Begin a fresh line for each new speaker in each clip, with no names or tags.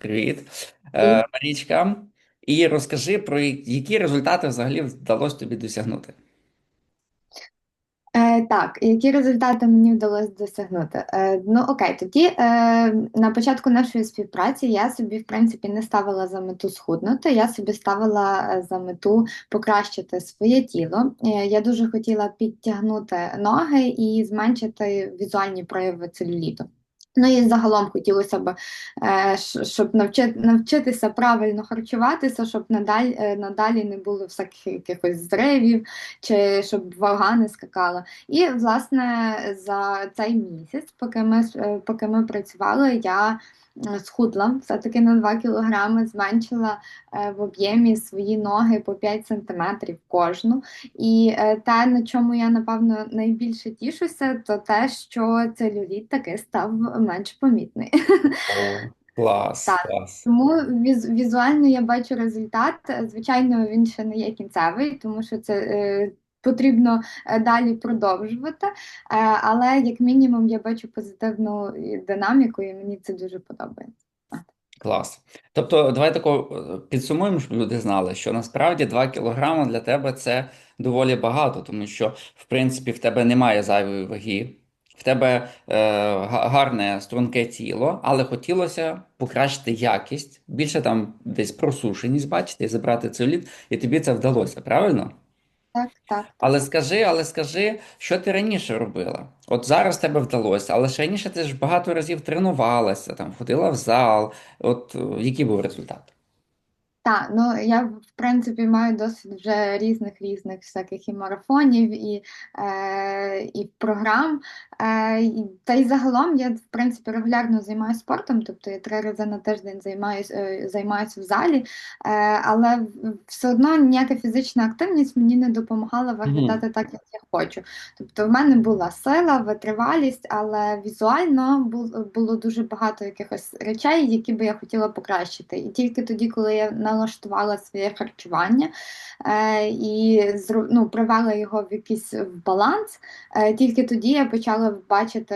Привіт, е, Марічка. І розкажи про які результати взагалі вдалося тобі досягнути.
Е, так, які результати мені вдалося досягнути? Е, ну окей, тоді е, на початку нашої співпраці я собі, в принципі, не ставила за мету схуднути, я собі ставила е, за мету покращити своє тіло. Е, я дуже хотіла підтягнути ноги і зменшити візуальні прояви целюліту. Ну і загалом хотілося б, е, щоб навчи, навчитися правильно харчуватися, щоб надалі, е, надалі не було всяких якихось зривів, чи щоб вага не скакала. І, власне, за цей місяць, поки ми, е, поки ми працювали, я схудла все-таки на 2 кілограми, зменшила в об'ємі свої ноги по 5 сантиметрів кожну. І те, на чому я, напевно, найбільше тішуся, то те, що целюліт таки став менш помітний.
Клас,
Так,
клас.
тому віз, візуально я бачу результат. Звичайно, він ще не є кінцевий, тому що це е, потрібно е, далі продовжувати. Е, але як мінімум я бачу позитивну динаміку, і мені це дуже подобається.
Клас. Тобто, давай тако е, підсумуємо, щоб люди знали, що насправді 2 кілограми для тебе це доволі багато, тому що, в принципі, в тебе немає зайвої ваги, в тебе е, гарне струнке тіло, але хотілося покращити якість, більше там десь просушеність бачити і забрати целюліт, і тобі це вдалося, правильно?
Так, так.
Але скажи, але скажи, що ти раніше робила? От зараз тебе вдалося, але ж раніше ти ж багато разів тренувалася, там ходила в зал. От е, який був результат?
Так, ну я в принципі маю досвід вже різних різних всяких і марафонів, і е, і програм. Е, і- Та й загалом я в принципі регулярно займаюся спортом, тобто я три рази на тиждень займаюся е, займаюся в залі, е, але все одно ніяка фізична активність мені не допомагала виглядати так, як я хочу. Тобто в мене була сила, витривалість, але візуально бу- було дуже багато якихось речей, які би я хотіла покращити. І тільки тоді, коли я налаштувала своє харчування е, і ну, привела його в якийсь в баланс, е, тільки тоді я почала бачити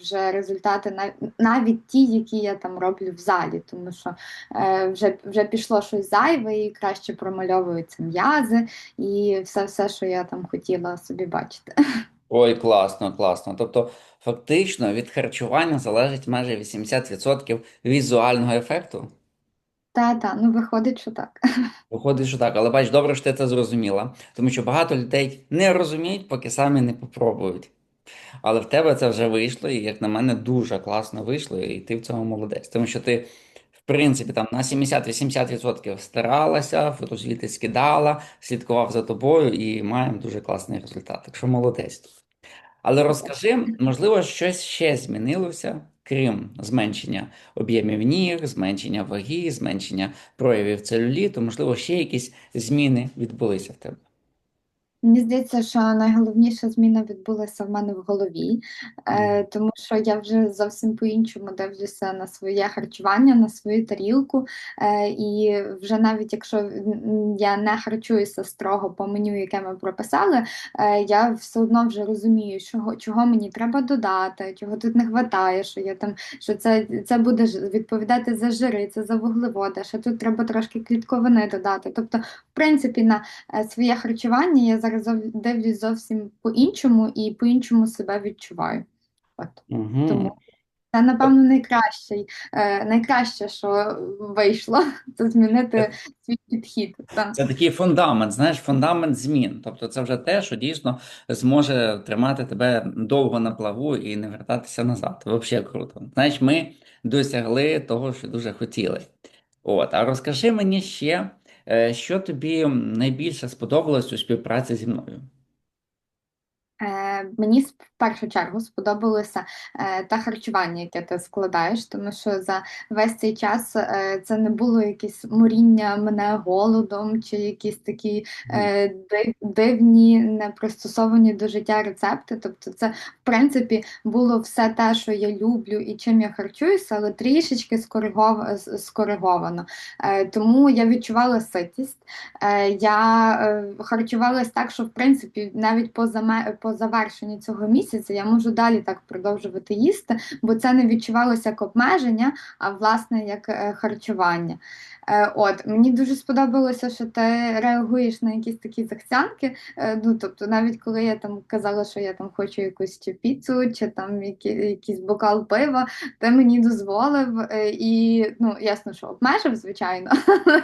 вже результати, навіть ті, які я там роблю в залі, тому що е, вже, вже пішло щось зайве, і краще промальовуються м'язи і все, все, що я там хотіла собі бачити.
Ой, класно, класно. Тобто, фактично від харчування залежить майже 80% візуального ефекту.
Та-та, ну виходить, що так.
Виходить, що так, але бач, добре, що ти це зрозуміла, тому що багато людей не розуміють, поки самі не попробують. Але в тебе це вже вийшло, і, як на мене, дуже класно вийшло, і ти в цьому молодець. Тому що ти, в принципі, там на 70-80% старалася, фотозвіти скидала, слідкував за тобою і маємо дуже класний результат. Так що молодець. Але розкажи, можливо, щось ще змінилося, крім зменшення об'ємів ніг, зменшення ваги, зменшення проявів целюліту, можливо, ще якісь зміни відбулися в тебе.
Мені здається, що найголовніша зміна відбулася в мене в голові, е, тому що я вже зовсім по-іншому дивлюся на своє харчування, на свою тарілку. Е, і вже навіть якщо я не харчуюся строго по меню, яке ми прописали, е, я все одно вже розумію, чого, чого мені треба додати, чого тут не вистачає, що я там, що це, це буде відповідати за жири, це за вуглеводи, що тут треба трошки клітковини додати. Тобто, в принципі, на е, своє харчування я зараз дивлюсь зовсім по-іншому і по-іншому себе відчуваю. От.
Угу.
Тому це, напевно, найкраще, е, найкраще, що вийшло, це змінити свій підхід.
Це такий фундамент, знаєш, фундамент змін. Тобто це вже те, що дійсно зможе тримати тебе довго на плаву і не вертатися назад. Взагалі круто. Знаєш, ми досягли того, що дуже хотіли. От, а розкажи мені ще, е, що тобі найбільше сподобалось у співпраці зі мною?
Е, мені першу чергу сподобалося те харчування, яке ти складаєш, тому що за весь цей час е, це не було якесь моріння мене голодом, чи якісь такі е, дивні, не пристосовані до життя рецепти. Тобто, це в принципі було все те, що я люблю і чим я харчуюся, але трішечки скоригов- скориговано. Е, тому я відчувала ситість. Я харчувалась так, що в принципі навіть по, завершенні цього місяця місяця я можу далі так продовжувати їсти, бо це не відчувалося як обмеження, а власне як е, харчування. Е, От мені дуже сподобалося, що ти реагуєш на якісь такі захцянки. Е, Ну тобто, навіть коли я там казала, що я там хочу якусь чи піцу, чи там які, якийсь бокал пива, ти мені дозволив і ну ясно, що обмежив, звичайно,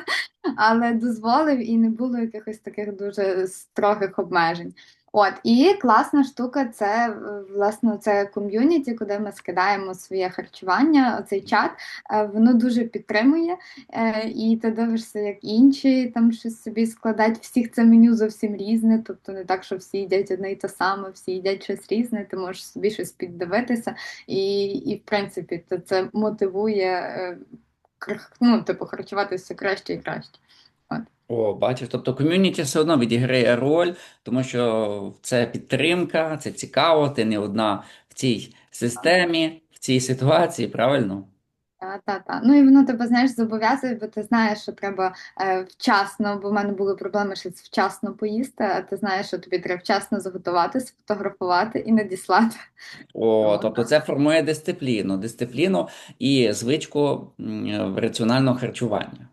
але дозволив і не було якихось таких дуже строгих обмежень. От, і класна штука це е, власне це ком'юніті, куди ми скидаємо своє харчування, оцей чат, е, воно дуже підтримує. Е, і ти дивишся, як інші там щось собі складають. Всіх це меню зовсім різне, тобто не так, що всі їдять одне й те саме, всі їдять щось різне, ти можеш собі щось піддивитися, і, і в принципі, то це мотивує ну, типу, харчуватися краще і краще. От.
О, бачиш, тобто ком'юніті все одно відіграє роль, тому що це підтримка, це цікаво, ти не одна в цій системі, в цій ситуації, правильно?
Та, та, та. Ну і воно тебе, знаєш, зобов'язує, бо ти знаєш, що треба е, вчасно, бо в мене були проблеми ще з вчасно поїсти, а ти знаєш, що тобі треба вчасно зготувати, сфотографувати і надіслати.
О, тобто це формує дисципліну, дисципліну і звичку м, раціонального харчування.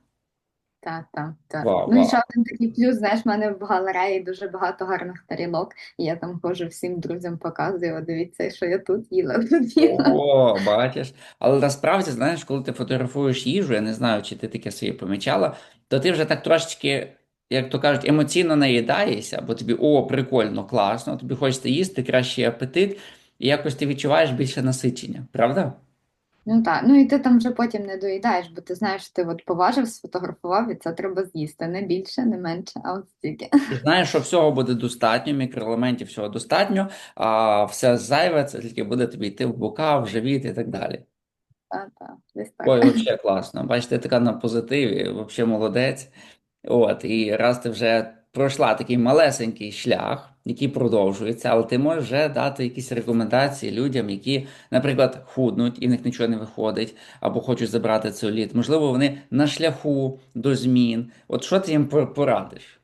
Так, так, так.
Вау,
Ну і
вау.
ще один такий плюс, знаєш, в мене в галереї дуже багато гарних тарілок, і я там ходжу всім друзям показую, «О, дивіться, що я тут їла, тут їла.
О, бачиш. Але насправді, знаєш, коли ти фотографуєш їжу, я не знаю, чи ти таке собі помічала, то ти вже так трошечки, як то кажуть, емоційно наїдаєшся, бо тобі о, прикольно, класно, тобі хочеться їсти, кращий апетит, і якось ти відчуваєш більше насичення, правда?
Ну так, ну і ти там вже потім не доїдаєш, бо ти знаєш, що ти от поважив, сфотографував, і це треба з'їсти. Не більше, не менше, а от стільки.
І знаєш, що всього буде достатньо, мікроелементів всього достатньо, а все зайве це тільки буде тобі йти в бока, в живіт і так далі.
Так, так, десь
Ой, взагалі класно. Бачите, ти така на позитиві, взагалі молодець. От, і раз ти вже пройшла такий малесенький шлях, який продовжується, але ти можеш вже дати якісь рекомендації людям, які, наприклад, худнуть і в них нічого не виходить, або хочуть забрати целюліт. Можливо, вони на шляху до змін. От що ти їм пор- порадиш?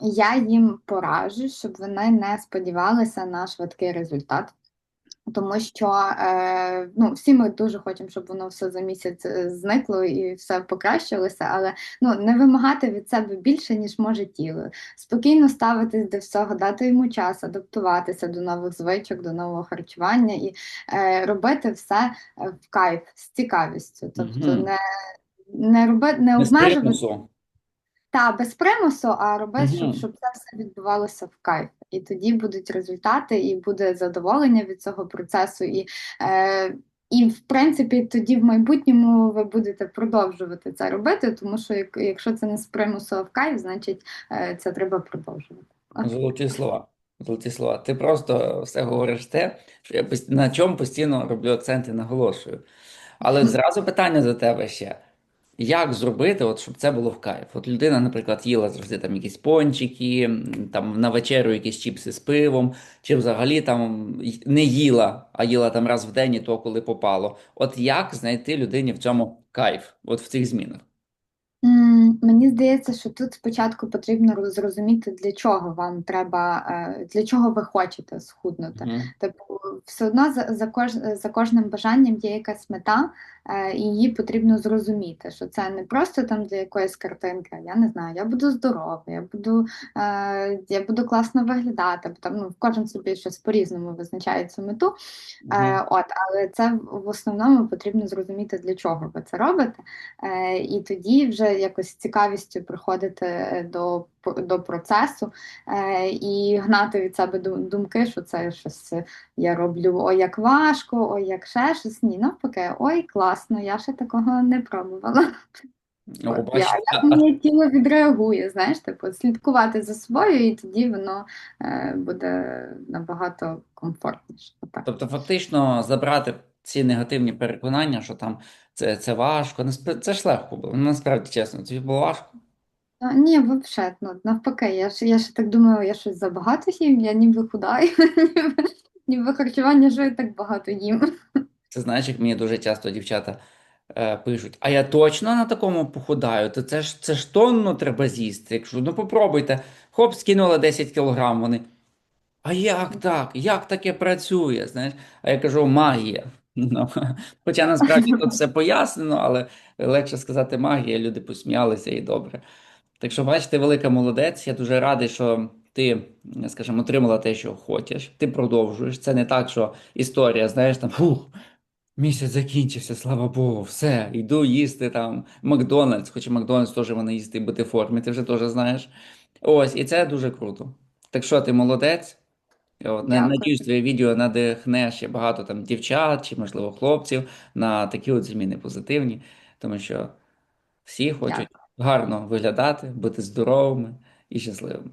Я їм пораджу, щоб вони не сподівалися на швидкий результат. Тому що е, ну, всі ми дуже хочемо, щоб воно все за місяць е, зникло і все покращилося, але ну, не вимагати від себе більше, ніж може тіло. Спокійно ставитись до всього, дати йому час, адаптуватися до нових звичок, до нового харчування і е, робити все е, в кайф з цікавістю. Тобто не, не, роби, не обмежувати та без примусу, а роби, щоб, щоб це все відбувалося в кайф. І тоді будуть результати, і буде задоволення від цього процесу. І, е, і в принципі, тоді в майбутньому ви будете продовжувати це робити, тому що як, якщо це не з примусу, а в кайф, значить е, це треба продовжувати.
Золоті слова. Золоті слова. Ти просто все говориш те, що я на чому постійно роблю акцент і наголошую. Але зразу питання до тебе ще. Як зробити, от, щоб це було в кайф? От людина, наприклад, їла завжди там якісь пончики, там на вечерю якісь чіпси з пивом, чи взагалі там не їла, а їла там раз в день і то, коли попало. От як знайти людині в цьому кайф, от в цих змінах?
Мені здається, що тут спочатку потрібно роз- зрозуміти, для чого вам треба, е, для чого ви хочете схуднути.
Мгм.
Типу, все одно за, за, кож, за кожним бажанням є якась мета, її потрібно зрозуміти, що це не просто там для якоїсь картинки, я не знаю, я буду здорова, я буду, е, я буду класно виглядати, бо там ну, кожен собі щось по-різному визначає цю мету. Е, от, але це в основному потрібно зрозуміти, для чого ви це робите. Е, і тоді вже якось з цікавістю приходити е, до, до процесу е, і гнати від себе думки, що це щось я роблю ой, як важко, ой, як ще щось. Ні, навпаки, ой, класно, я ще такого не пробувала. Я, як моє тіло відреагує, знаєш, типу, слідкувати за собою, і тоді воно е, буде набагато комфортніше. Отак.
Тобто, фактично, забрати ці негативні переконання, що там це, це важко. Це ж легко було. Ну, насправді, чесно, тобі було важко.
А, ні, взагалі, ну, навпаки, я ж, я ще так думаю, я щось забагато їм, я ніби худаю, ніби, ніби харчування, що я так багато їм.
Це знаєш, як мені дуже часто дівчата е, пишуть: а я точно на такому похудаю? То це ж це ж тонну треба з'їсти. Якщо ну попробуйте, хоп, скинули 10 кілограм вони. А як так? Як таке працює? Знаєш? А я кажу, магія. Ну, хоча насправді тут все пояснено, але легше сказати магія, люди посміялися і добре. Так що, бачите, велика молодець. Я дуже радий, що ти, скажімо, отримала те, що хочеш. Ти продовжуєш. Це не так, що історія, знаєш, там фух, місяць закінчився, слава Богу, все, йду їсти там Макдональдс, хоча Макдональдс теж вони їсти і бути в формі, ти вже теж знаєш. Ось, і це дуже круто. Так що ти молодець. От, надіюсь, твоє відео надихне ще багато там дівчат чи, можливо, хлопців на такі от зміни позитивні, тому що всі хочуть
Дякую.
Гарно виглядати, бути здоровими і щасливими.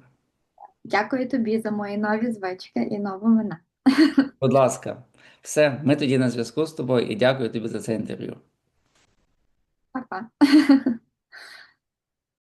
Дякую тобі за мої нові звички і нову мене.
Будь ласка, все, ми тоді на зв'язку з тобою і дякую тобі за це інтерв'ю.
Па-па.